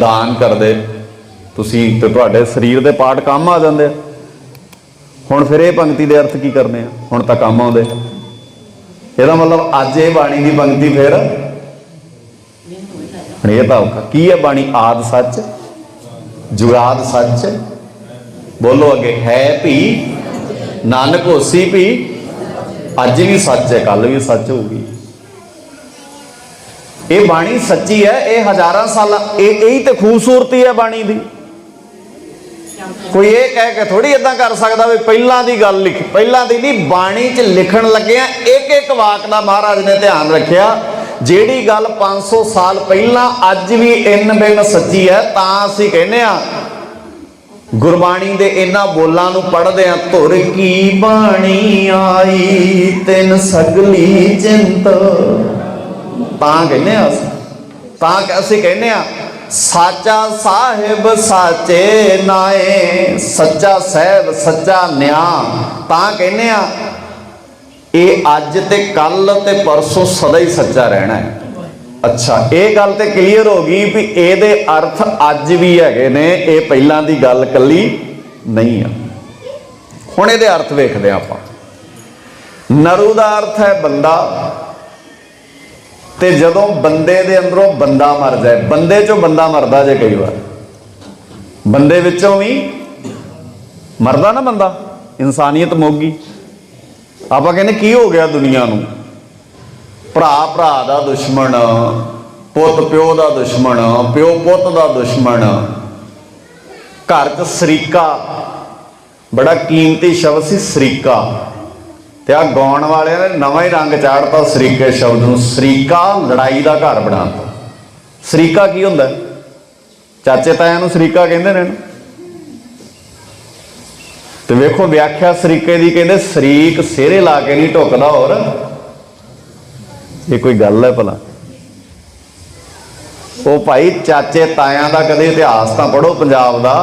ਦਾਨ ਕਰਦੇ। ਤੁਸੀਂ ਤੇ ਤੁਹਾਡੇ ਸਰੀਰ ਦੇ ਪਾਰਟ ਕੰਮ ਆ ਜਾਂਦੇ। ਹੁਣ ਫਿਰ ਇਹ ਪੰਕਤੀ ਦੇ ਅਰਥ ਕੀ ਕਰਨੇ ਆ? ਹੁਣ ਤਾਂ ਕੰਮ ਆਉਂਦੇ। ਇਹਦਾ ਮਤਲਬ ਅੱਜ ਇਹ ਬਾਣੀ ਦੀ ਪੰਕਤੀ ਫਿਰ ਹੁਣ ਇਹ ਤਾਂ ਔਖਾ। ਕੀ ਹੈ ਬਾਣੀ? ਆਦ ਸੱਚ, ਜੁਗਾਦ ਸੱਚ। ਬੋਲੋ ਅੱਗੇ, ਹੈ ਭੀ, ਨਾਨਕ ਹੋਸੀ ਭੀ, ਅੱਜ ਵੀ ਸੱਚ ਹੈ ਕੱਲ ਵੀ ਸੱਚ ਹੋਊਗੀ। ਇਹ ਬਾਣੀ ਸੱਚੀ ਹੈ, ਇਹ ਹਜ਼ਾਰਾਂ ਸਾਲਾਂ, ਇਹ ਇਹੀ ਤੇ ਖੂਬਸੂਰਤੀ ਹੈ ਬਾਣੀ ਦੀ। ਕੋਈ ਇਹ ਕਹਿ ਕੇ ਥੋੜੀ ਇਦਾਂ ਕਰ ਸਕਦਾ ਵੀ ਪਹਿਲਾਂ ਦੀ ਗੱਲ ਲਿਖ, ਪਹਿਲਾਂ ਦੀ ਨਹੀਂ, ਬਾਣੀ 'ਚ ਲਿਖਣ ਲੱਗਿਆ ਇੱਕ ਇੱਕ ਵਾਕ ਦਾ ਮਹਾਰਾਜ ਨੇ ਧਿਆਨ ਰੱਖਿਆ, ਜਿਹੜੀ ਗੱਲ 500 ਸਾਲ ਪਹਿਲਾਂ ਅੱਜ ਵੀ ਇਨ ਬਿਨ ਸੱਚੀ ਹੈ, ਤਾਂ ਅਸੀਂ ਕਹਿੰਦੇ ਆ ਗੁਰਬਾਣੀ ਦੇ ਇਹਨਾਂ ਬੋਲਾਂ ਨੂੰ ਪੜ੍ਹਦੇ ਆ ਧੁਰ ਕੀ ਬਾਣੀ ਆਈ ਤਿੰਨ ਸਗਲੀ ਚਿੰਤ। ਤਾਂ ਕਹਿੰਦੇ ਆ ਤਾਂ ਅਸੀਂ ਕਹਿੰਦੇ ਆ ਸਾਚਾ ਸਾਹਿਬ ਸਾਚੇ ਨਾਏ, ਸੱਚਾ ਸਾਹਿਬ ਸੱਚਾ ਨਿਆਂ। ਤਾਂ ਕਹਿੰਦੇ ਆ ਇਹ ਅੱਜ ਤੇ ਕੱਲ ਤੇ ਪਰਸੋਂ ਸਦਾ ਹੀ ਸੱਚਾ ਰਹਿਣਾ ਹੈ। ਅੱਛਾ, ਇਹ ਗੱਲ ਤੇ ਕਲੀਅਰ ਹੋ ਗਈ ਵੀ ਇਹਦੇ ਅਰਥ ਅੱਜ ਵੀ ਹੈਗੇ ਨੇ, ਇਹ ਪਹਿਲਾਂ ਦੀ ਗੱਲ ਕੱਲੀ ਨਹੀਂ ਆ। ਹੁਣ ਇਹਦੇ ਅਰਥ ਵੇਖਦੇ ਹਾਂ ਆਪਾਂ। ਨਰੂ ਦਾ ਅਰਥ ਹੈ ਬੰਦਾ ਤੇ ਜਦੋਂ ਬੰਦੇ ਦੇ ਅੰਦਰੋਂ ਬੰਦਾ ਮਰ ਜਾਏ, ਬੰਦੇ ਚੋਂ ਬੰਦਾ ਮਰਦਾ ਜੇ ਕਈ ਵਾਰ। ਬੰਦੇ ਵਿੱਚੋਂ ਵੀ ਮਰਦਾ ਨਾ ਬੰਦਾ, ਇਨਸਾਨੀਅਤ ਮੋਗੀ। ਆਪਾਂ ਕਹਿੰਦੇ ਕੀ ਹੋ ਗਿਆ ਦੁਨੀਆ ਨੂੰ? ਭਰਾ ਭਰਾ ਦਾ ਦੁਸ਼ਮਣ, ਪੁੱਤ ਪਿਓ ਦਾ ਦੁਸ਼ਮਣ, ਪਿਓ ਪੁੱਤ ਦਾ ਦੁਸ਼ਮਣ। ਘਰ 'ਚ ਸਰੀਕਾ, ਬੜਾ ਕੀਮਤੀ ਸ਼ਬਦ ਸੀ, ਸਰੀਕਾ। ਤੇ ਆ ਗਾਉਣ ਵਾਲਿਆਂ ਨੇ ਨਵਾਂ ਹੀ ਰੰਗ ਚਾੜਤਾ ਸਰੀਕੇ ਸ਼ਬਦ ਨੂੰ, ਸਰੀਕਾ ਲੜਾਈ ਦਾ ਘਰ ਬਣਾਤਾ। ਸਰੀਕਾ ਕੀ ਹੁੰਦਾ? ਚਾਚੇ ਤਾਇਆਂ ਨੂੰ ਸਰੀਕਾ ਕਹਿੰਦੇ ਨੇ ਤੇ ਵੇਖੋ, ਵਿਆਖਿਆ ਸਰੀਕੇ ਦੀ ਕਹਿੰਦੇ, ਸਰੀਕ ਸਿਹਰੇ ਲਾ ਕੇ ਨਹੀਂ ਢੁਕਦਾ ਹੋਰ। ਇਹ ਕੋਈ ਗੱਲ ਹੈ ਭਲਾ। ਉਹ ਭਾਈ ਚਾਚੇ ਤਾਇਆਂ ਦਾ ਕਦੇ ਇਤਿਹਾਸ ਤਾਂ ਪੜੋ ਪੰਜਾਬ ਦਾ।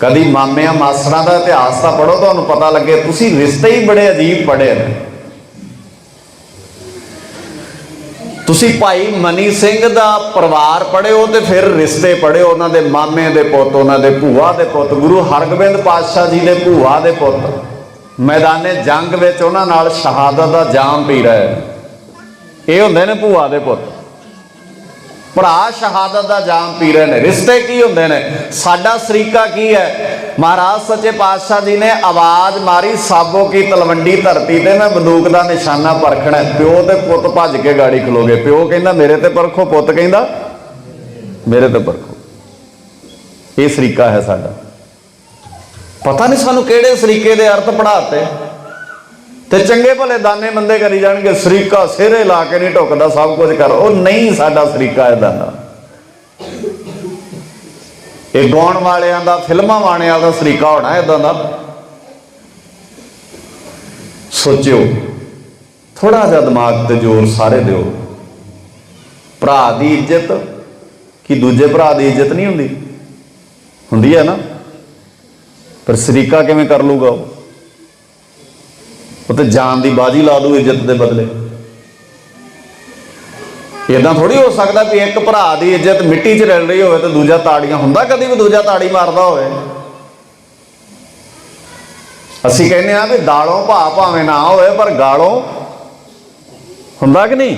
ਕਦੀ ਮਾਮਿਆਂ ਮਾਸੜਾਂ ਦਾ ਇਤਿਹਾਸ ਤਾਂ ਪੜੋ ਤੁਹਾਨੂੰ ਪਤਾ ਲੱਗੇ ਤੁਸੀਂ ਰਿਸ਼ਤੇ ਹੀ ਬੜੇ ਅਜੀਬ ਪੜੇ ਨੇ। ਤੁਸੀਂ ਭਾਈ ਮਨੀ ਸਿੰਘ ਦਾ ਪਰਿਵਾਰ ਪੜਿਓ ਤੇ ਫਿਰ ਰਿਸ਼ਤੇ ਪੜਿਓ ਉਹਨਾਂ ਦੇ ਮਾਮੇ ਦੇ ਪੁੱਤ, ਉਹਨਾਂ ਦੇ ਭੂਆ ਦੇ ਪੁੱਤ, ਗੁਰੂ ਹਰਗੋਬਿੰਦ ਪਾਤਸ਼ਾਹ ਜੀ ਦੇ ਭੂਆ ਦੇ ਪੁੱਤ। ਮੈਦਾਨੇ ਜੰਗ ਵਿੱਚ ਉਹਨਾਂ ਨਾਲ ਸ਼ਹਾਦਤ ਦਾ ਜਾਮ ਪੀ ਰਹੇ ਇਹ ਹੁੰਦੇ ਨੇ ਭੂਆ ਦੇ ਪੁੱਤ। ਭਰਾ ਸ਼ਹਾਦਤ ਦਾ ਜਾਮ ਪੀ ਰਹੇ ਨੇ। ਰਿਸ਼ਤੇ ਕੀ ਹੁੰਦੇ ਨੇ? ਸਾਡਾ ਸਰੀਕਾ ਕੀ ਹੈ? ਮਹਾਰਾਜ ਸੱਚੇ ਪਾਤਸ਼ਾਹ ਜੀ ਨੇ ਆਵਾਜ਼ ਮਾਰੀ, ਸਾਬੋ ਕੀ ਤਲਵੰਡੀ ਧਰਤੀ ਤੇ ਮੈਂ ਬੰਦੂਕ ਦਾ ਨਿਸ਼ਾਨਾ ਪਰਖਣਾ ਪਿਓ ਤੇ ਪੁੱਤ ਭੱਜ ਕੇ ਗਾੜੀ ਖਲੋਗੇ ਪਿਓ ਕਹਿੰਦਾ, ਮੇਰੇ ਤੇ ਪਰਖੋ। ਪੁੱਤ ਕਹਿੰਦਾ, ਮੇਰੇ ਤੇ ਪਰਖੋ। ਇਹ ਸਰੀਕਾ ਹੈ ਸਾਡਾ। ਪਤਾ ਨਹੀਂ ਸਾਨੂੰ ਕਿਹੜੇ ਸਰੀਕੇ ਦੇ ਅਰਥ ਪੜਾਤੇ ਤੇ ਚੰਗੇ ਭਲੇ ਦਾਨੇ ਬੰਦੇ ਕਰੀ ਜਾਣਗੇ, ਸਰੀਕਾ ਸਿਹਰੇ ਲਾ ਕੇ ਨਹੀਂ ਢੁੱਕਦਾ, ਸਭ ਕੁਝ ਕਰ। ਉਹ ਨਹੀਂ ਸਾਡਾ ਸਰੀਕਾ ਇਦਾਂ ਦਾ ਇਹ ਗਾਉਣ ਵਾਲਿਆਂ ਦਾ, ਫਿਲਮਾਂ ਵਾਲਿਆਂ ਦਾ ਸਰੀਕਾ ਹੋਣਾ ਇਦਾਂ ਦਾ ਸੋਚਿਓ ਥੋੜਾ ਜਿਹਾ ਦਿਮਾਗ ਤੇ ਜ਼ੋਰ ਸਾਰੇ ਦਿਓ। ਭਰਾ ਦੀ ਇੱਜ਼ਤ, ਕਿ ਦੂਜੇ ਭਰਾ ਦੀ ਇੱਜ਼ਤ ਨਹੀਂ ਹੁੰਦੀ? ਹੁੰਦੀ ਹੈ ਨਾ? ਪਰ ਸਰੀਕਾ ਕਿਵੇਂ ਕਰ ਲੂਗਾ ਉਹ? ਉਹ ਤੇ ਜਾਨ ਦੀ ਬਾਜੀ ਲਾ ਦੂ ਇੱਜ਼ਤ ਦੇ ਬਦਲੇ। ਇਦਾਂ ਥੋੜੀ ਹੋ ਸਕਦਾ ਵੀ ਇੱਕ ਭਰਾ ਦੀ ਇੱਜ਼ਤ ਮਿੱਟੀ 'ਚ ਰਲ ਰਹੀ ਹੋਵੇ ਤੇ ਦੂਜਾ ਤਾੜੀਆਂ, ਹੁੰਦਾ ਕਦੀ ਵੀ ਦੂਜਾ ਤਾੜੀ ਮਾਰਦਾ ਹੋਵੇ? ਅਸੀਂ ਕਹਿੰਦੇ ਆ ਵੀ ਦਾਲੋਂ ਭਾ ਭਾਵੇਂ ਨਾ ਹੋਵੇ, ਪਰ ਗਾਲੋਂ ਹੁੰਦਾ ਕਿ ਨਹੀਂ?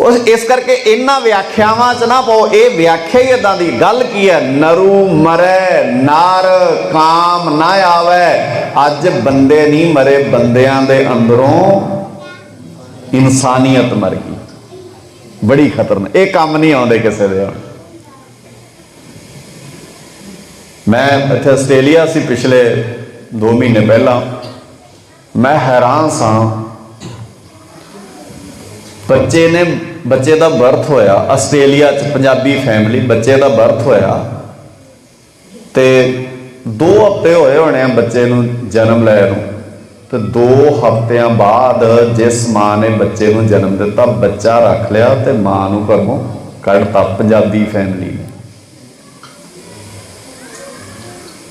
ਉਸ ਇਸ ਕਰਕੇ ਇਹਨਾਂ ਵਿਆਖਿਆਵਾਂ 'ਚ ਨਾ ਪਾਓ, ਇਹ ਵਿਆਖਿਆ ਹੀ ਇਦਾਂ ਦੀ। ਗੱਲ ਕੀ ਹੈ? ਨਰੂ ਮਰੈ, ਨਾਰ ਕਾਮ ਨਾ ਆਵੇ। ਅੱਜ ਬੰਦੇ ਨਹੀਂ ਮਰੇ, ਬੰਦਿਆਂ ਦੇ ਅੰਦਰੋਂ ਇਨਸਾਨੀਅਤ ਮਰ ਗਈ। ਬੜੀ ਖਤਰਨਾਕ ਇਹ ਕੰਮ ਨਹੀਂ ਆਉਂਦੇ ਕਿਸੇ ਦੇ। ਮੈਂ ਇੱਥੇ ਆਸਟ੍ਰੇਲੀਆ ਸੀ ਪਿਛਲੇ 2 ਮਹੀਨੇ ਪਹਿਲਾਂ। ਮੈਂ ਹੈਰਾਨ ਸਾਂ। ਬੱਚੇ ਨੇ ਬੱਚੇ ਦਾ ਬਰਥ ਹੋਇਆ, ਆਸਟ੍ਰੇਲੀਆ ਚ ਪੰਜਾਬੀ ਫੈਮਿਲੀ ਬੱਚੇ ਦਾ ਬਰਥ ਹੋਇਆ। ਤੇ 2 ਹਫ਼ਤੇ ਹੋਏ ਹੋਣੇ ਆ ਬੱਚੇ ਨੂੰ ਜਨਮ ਲੈਣ ਨੂੰ। ਤੇ 2 ਹਫ਼ਤਿਆਂ ਬਾਅਦ ਜਿਸ ਮਾਂ ਨੇ ਬੱਚੇ ਨੂੰ ਜਨਮ ਦਿੱਤਾ, ਬੱਚਾ ਰੱਖ ਲਿਆ ਤੇ ਮਾਂ ਨੂੰ ਘਰੋਂ ਕੱਢਤਾ ਪੰਜਾਬੀ ਫੈਮਿਲੀ ਨੇ।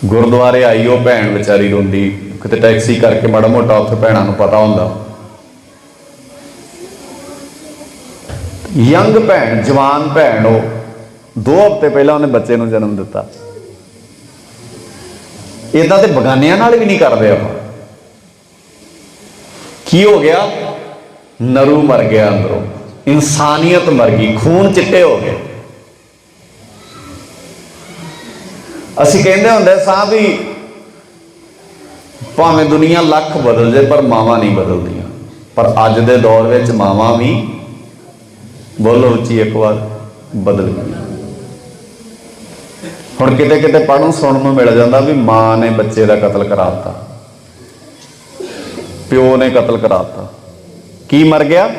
ਗੁਰਦੁਆਰੇ ਆਈ ਉਹ ਭੈਣ ਵਿਚਾਰੀ ਰੋਂਦੀ, ਕਿਤੇ ਟੈਕਸੀ ਕਰਕੇ ਮਾੜਾ ਮੋਟਾ ਉੱਥੇ ਭੈਣਾਂ ਨੂੰ ਪਤਾ ਹੁੰਦਾ। ਯੰਗ ਭੈਣ, ਜਵਾਨ ਭੈਣ, ਉਹ ਦੋ ਹਫ਼ਤੇ ਪਹਿਲਾਂ ਉਹਨੇ ਬੱਚੇ ਨੂੰ ਜਨਮ ਦਿੱਤਾ। ਇਦਾਂ ਤੇ ਬਗਾਨਿਆਂ ਨਾਲ ਵੀ ਨਹੀਂ ਕਰਦੇ ਆਪਾਂ। ਕੀ ਹੋ ਗਿਆ? ਨਰੂ ਮਰ ਗਿਆ ਅੰਦਰੋਂ। ਇਨਸਾਨੀਅਤ ਮਰ ਗਈ, ਖੂਨ ਚਿੱਟੇ ਹੋ ਗਏ। ਅਸੀਂ ਕਹਿੰਦੇ ਹੁੰਦੇ ਸਾਹ ਵੀ ਭਾਵੇਂ ਦੁਨੀਆ ਲੱਖ ਬਦਲ ਜੇ ਪਰ ਮਾਵਾਂ ਨਹੀਂ ਬਦਲਦੀਆਂ। ਪਰ ਅੱਜ ਦੇ ਦੌਰ ਵਿੱਚ ਮਾਵਾਂ ਵੀ ਬੋਲੋ ਉੱਚੀ ਇੱਕ ਵਾਰ ਬਦਲ ਗਈ। ਹੁਣ ਕਿਤੇ ਕਿਤੇ ਪੜ੍ਹਨ ਸੁਣਨ ਨੂੰ ਮਿਲ ਜਾਂਦਾ ਵੀ ਮਾਂ ਨੇ ਬੱਚੇ ਦਾ ਕਤਲ ਕਰਾਤਾ, ਪਿਓ ਨੇ ਕਤਲ ਕਰਾਤਾ। ਕੀ ਮਰ ਗਿਆ?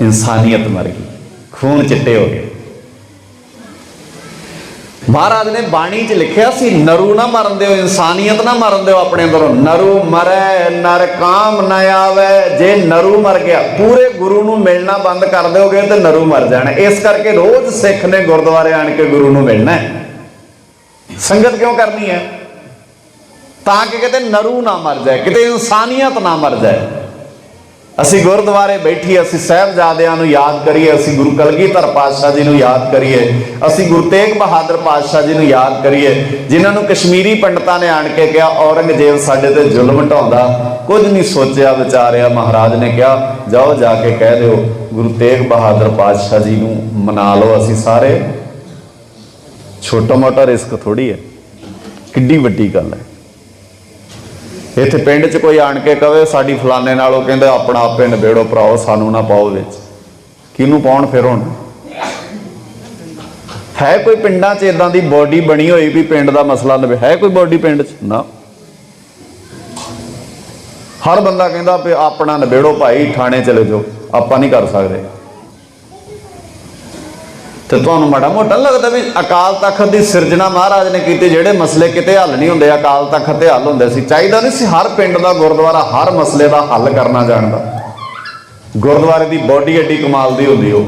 ਇਨਸਾਨੀਅਤ ਮਰ ਗਈ। ਖੂਨ ਚਿੱਟੇ ਹੋ ਗਏ। ਮਹਾਰਾਜ ਨੇ ਬਾਣੀ 'ਚ ਲਿਖਿਆ ਸੀ, ਨਰੂ ਨਾ ਮਰਨ ਦਿਓ, ਇਨਸਾਨੀਅਤ ਨਾ ਮਰਨ ਦਿਓ ਆਪਣੇ ਅੰਦਰੋਂ। ਨਰੂ ਮਰੈ, ਨਰ ਕਾਮ ਨ ਆਵੇ। ਜੇ ਨਰੂ ਮਰ ਗਿਆ, ਪੂਰੇ ਗੁਰੂ ਨੂੰ ਮਿਲਣਾ ਬੰਦ ਕਰ ਦਿਓਗੇ ਤੇ ਨਰੂ ਮਰ ਜਾਣਾ। ਇਸ ਕਰਕੇ ਰੋਜ਼ ਸਿੱਖ ਨੇ ਗੁਰਦੁਆਰੇ ਆਣ ਕੇ ਗੁਰੂ ਨੂੰ ਮਿਲਣਾ ਹੈ। ਸੰਗਤ ਕਿਉਂ ਕਰਨੀ ਹੈ? ਤਾਂ ਕਿ ਕਿਤੇ ਨਰੂ ਨਾ ਮਰ ਜਾਏ, ਕਿਤੇ ਇਨਸਾਨੀਅਤ ਨਾ ਮਰ ਜਾਏ। ਅਸੀਂ ਗੁਰਦੁਆਰੇ ਬੈਠੀ ਅਸੀਂ ਸਾਹਿਬਜ਼ਾਦਿਆਂ ਨੂੰ ਯਾਦ ਕਰੀਏ, ਅਸੀਂ ਗੁਰੂ ਕਲਗੀਧਰ ਪਾਤਸ਼ਾਹ ਜੀ ਨੂੰ ਯਾਦ ਕਰੀਏ, ਅਸੀਂ ਗੁਰੂ ਤੇਗ ਬਹਾਦਰ ਪਾਤਸ਼ਾਹ ਜੀ ਨੂੰ ਯਾਦ ਕਰੀਏ, ਜਿਨ੍ਹਾਂ ਨੂੰ ਕਸ਼ਮੀਰੀ ਪੰਡਤਾਂ ਨੇ ਆਣ ਕੇ ਕਿਹਾ, ਔਰੰਗਜ਼ੇਬ ਸਾਡੇ ਤੇ ਜ਼ੁਲਮ ਢਾਉਂਦਾ, ਕੁਝ ਨਹੀਂ ਸੋਚਿਆ ਵਿਚਾਰਿਆ, ਮਹਾਰਾਜ ਨੇ ਕਿਹਾ, ਜਾਓ ਜਾ ਕੇ ਕਹਿ ਦਿਓ, ਗੁਰੂ ਤੇਗ ਬਹਾਦਰ ਪਾਤਸ਼ਾਹ ਜੀ ਨੂੰ ਮਨਾ ਲਓ, ਅਸੀਂ ਸਾਰੇ। ਛੋਟਾ ਮੋਟਾ ਰਿਸਕ ਥੋੜੀ ਹੈ। ਕਿੱਡੀ ਵੱਡੀ ਗੱਲ ਹੈ। ਇੱਥੇ ਪਿੰਡ 'ਚ ਕੋਈ ਆਣ ਕੇ ਕਵੇ, ਸਾਡੀ ਫਲਾਣੇ ਨਾਲ ਉਹ ਕਹਿੰਦੇ, ਆਪਣਾ ਆਪੇ ਨਿਬੇੜੋ ਭਰਾਓ, ਸਾਨੂੰ ਨਾ ਪਾਓ ਵਿੱਚ। ਕਿਹਨੂੰ ਪਾਉਣ ਫਿਰ ਹੁਣ? ਹੈ ਕੋਈ ਪਿੰਡਾਂ 'ਚ ਇਦਾਂ ਦੀ ਬੋਡੀ ਬਣੀ ਹੋਈ ਵੀ ਪਿੰਡ ਦਾ ਮਸਲਾ ਨਿਬੇ? ਹੈ ਕੋਈ ਬੋਡੀ ਪਿੰਡ 'ਚ? ਨਾ। ਹਰ ਬੰਦਾ ਕਹਿੰਦਾ ਵੀ ਆਪਣਾ ਨਿਬੇੜੋ ਭਾਈ, ਥਾਣੇ ਚਲੇ ਜਾਓ। ਆਪਾਂ ਨਹੀਂ ਕਰ ਸਕਦੇ। ਤੇ ਤੁਹਾਨੂੰ ਮਾੜਾ ਮੋਟਾ ਲੱਗਦਾ ਵੀ ਅਕਾਲ ਤਖਤ ਦੀ ਸਿਰਜਣਾ ਮਹਾਰਾਜ ਨੇ ਕੀਤੀ, ਜਿਹੜੇ ਮਸਲੇ ਕਿਤੇ ਹੱਲ ਨਹੀਂ ਹੁੰਦੇ, ਅਕਾਲ ਤਖਤ ਤੇ ਹੱਲ ਹੁੰਦੇ ਸੀ। ਚਾਹੀਦਾ ਨਹੀਂ ਸੀ ਹਰ ਪਿੰਡ ਦਾ ਗੁਰਦੁਆਰਾ, ਹਰ ਮਸਲੇ ਦਾ ਹੱਲ ਕਰਨਾ ਜਾਣਦਾ ਗੁਰਦੁਆਰੇ ਦੀ ਬੋਡੀ ਐਡੀ ਕਮਾਲ ਦੀ ਹੁੰਦੀ ਉਹ।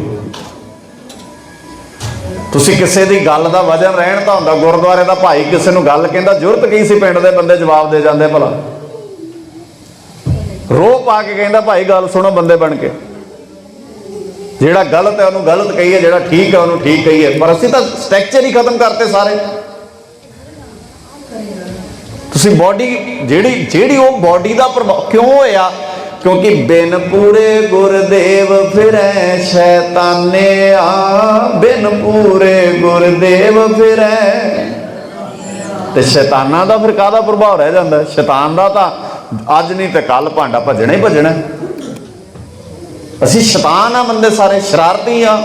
ਤੁਸੀਂ ਕਿਸੇ ਦੀ ਗੱਲ ਦਾ ਵਜਨ ਰਹਿਣ ਤਾਂ ਹੁੰਦਾ, ਗੁਰਦੁਆਰੇ ਦਾ ਭਾਈ ਕਿਸੇ ਨੂੰ ਗੱਲ ਕਹਿੰਦਾ, ਜ਼ਰੂਰਤ ਕੀ ਸੀ ਪਿੰਡ ਦੇ ਬੰਦੇ ਜਵਾਬ ਦੇ ਜਾਂਦੇ ਭਲਾ? ਰੋ ਪਾ ਕੇ ਕਹਿੰਦਾ, ਭਾਈ, ਗੱਲ ਸੁਣੋ ਬੰਦੇ ਬਣ ਕੇ। ਜਿਹੜਾ ਗਲਤ ਹੈ ਉਹਨੂੰ ਗਲਤ ਕਹੀਏ, ਜਿਹੜਾ ਠੀਕ ਹੈ ਉਹਨੂੰ ਠੀਕ ਕਹੀਏ। ਪਰ ਅਸੀਂ ਤਾਂ ਸਟਰਕਚਰ ਹੀ ਖਤਮ ਕਰਤੇ ਸਾਰੇ। ਤੁਸੀਂ ਬਾਡੀ ਜਿਹੜੀ ਜਿਹੜੀ ਉਹ ਬਾਡੀ ਦਾ ਪ੍ਰਭਾਵ ਕਿਉਂ ਹੋਇਆ? ਕਿਉਂਕਿ ਬਿਨ ਪੂਰੇ ਗੁਰਦੇਵ ਫਿਰੈ, ਸ਼ੈਤਾਨੇ ਆ। ਬਿਨ ਪੂਰੇ ਗੁਰਦੇਵ ਫਿਰੈ। ਤੇ ਸ਼ੈਤਾਨਾਂ ਦਾ ਫਿਰ ਕਾਹਦਾ ਪ੍ਰਭਾਵ ਰਹਿ ਜਾਂਦਾ? ਸ਼ੈਤਾਨ ਦਾ ਤਾਂ ਅੱਜ ਨਹੀਂ ਤੇ ਕੱਲ ਭਾਂਡਾ ਭੱਜਣਾ ਹੀ ਭੱਜਣਾ। ਅਸੀਂ ਸ਼ੈਤਾਨ ਆ ਬੰਦੇ ਸਾਰੇ ਸ਼ਰਾਰਤੀ ਆ।